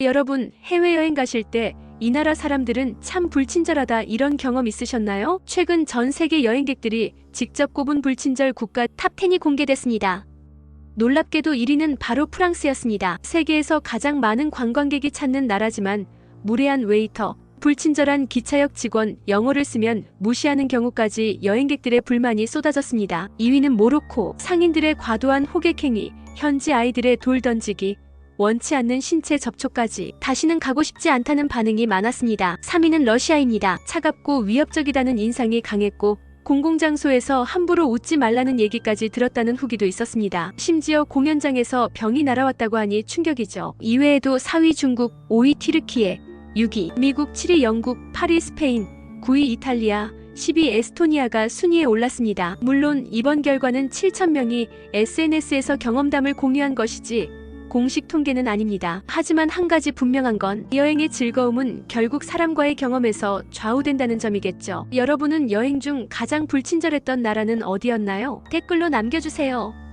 여러분, 해외여행 가실 때 이 나라 사람들은 참 불친절하다 이런 경험 있으셨나요? 최근 전 세계 여행객들이 직접 꼽은 불친절 국가 탑10이 공개됐습니다. 놀랍게도 1위는 바로 프랑스였습니다. 세계에서 가장 많은 관광객이 찾는 나라지만 무례한 웨이터, 불친절한 기차역 직원, 영어를 쓰면 무시하는 경우까지 여행객들의 불만이 쏟아졌습니다. 2위는 모로코, 상인들의 과도한 호객행위, 현지 아이들의 돌 던지기, 원치 않는 신체 접촉까지 다시는 가고 싶지 않다는 반응이 많았습니다. 3위는 러시아입니다. 차갑고 위협적이다는 인상이 강했고 공공장소에서 함부로 웃지 말라는 얘기까지 들었다는 후기도 있었습니다. 심지어 공연장에서 병이 날아왔다고 하니 충격이죠. 이외에도 4위 중국, 5위 튀르키예, 6위 미국, 7위 영국, 8위 스페인, 9위 이탈리아, 10위 에스토니아가 순위에 올랐습니다. 물론 이번 결과는 7,000명이 SNS에서 경험담을 공유한 것이지 공식 통계는 아닙니다. 하지만 한 가지 분명한 건 여행의 즐거움은 결국 사람과의 경험에서 좌우된다는 점이겠죠. 여러분은 여행 중 가장 불친절했던 나라는 어디였나요? 댓글로 남겨주세요.